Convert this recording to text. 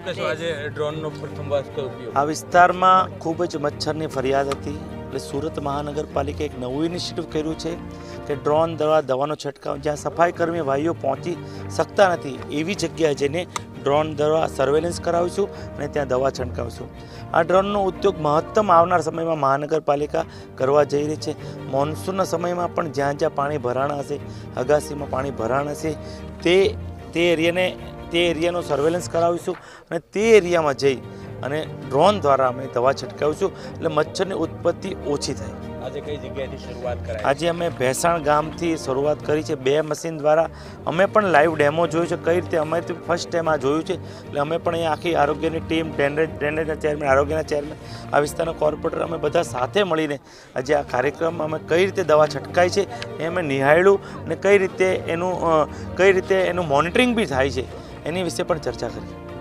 કહેશો? આજે ડ્રોનનો પ્રથમ વખત ઉપયોગ? આ વિસ્તારમાં ખૂબ જ મચ્છરની ફરિયાદ હતી. એટલે સુરત મહાનગરપાલિકાએ એક નવું ઇનિશિયેટિવ કર્યું છે કે ડ્રોન દ્વારા દવાનો છંટકાવ, જ્યાં સફાઈ કર્મી ભાઈઓ પહોંચી શકતા નથી, એવી જગ્યાએ જઈને ડ્રોન દ્વારા સર્વેલન્સ કરાવીશું અને ત્યાં દવા છંટકાવશું. આ ડ્રોનનો ઉદ્યોગ મહત્તમ આવનાર સમયમાં મહાનગરપાલિકા કરવા જઈ રહી છે. મોન્સૂનના સમયમાં પણ જ્યાં જ્યાં પાણી ભરાણ હશે, અગાસીમાં પાણી ભરાણ હશે, તે તે એરિયાને તે એરિયાનો સર્વેલન્સ કરાવીશું અને તે એરિયામાં જઈ અને ડ્રોન દ્વારા અમે દવા છંટકાવીશું એટલે મચ્છરની ઉત્પત્તિ ઓછી થાય. આજે કઈ જગ્યાએથી શરૂઆત કરાય? આજે અમે ભેસાણ ગામથી શરૂઆત કરી છે. બે મશીન દ્વારા અમે પણ લાઈવ ડેમો જોયું છે. કઈ રીતે અમે ફર્સ્ટ ટાઈમ આ જોયું છે. એટલે અમે પણ અહીંયા આખી આરોગ્યની ટીમ ડ્રેનેજ ડ્રેનેજના ચેરમેન આરોગ્યના ચેરમેન આ વિસ્તારના કોર્પોરેટર અમે બધા સાથે મળીને આજે આ કાર્યક્રમમાં અમે કઈ રીતે દવા છટકાય છે એ અમે નિહાળ્યું અને કઈ રીતે એનું કઈ રીતે એનું મોનિટરિંગ બી થાય છે. એની વિશે પણ ચર્ચા કરી.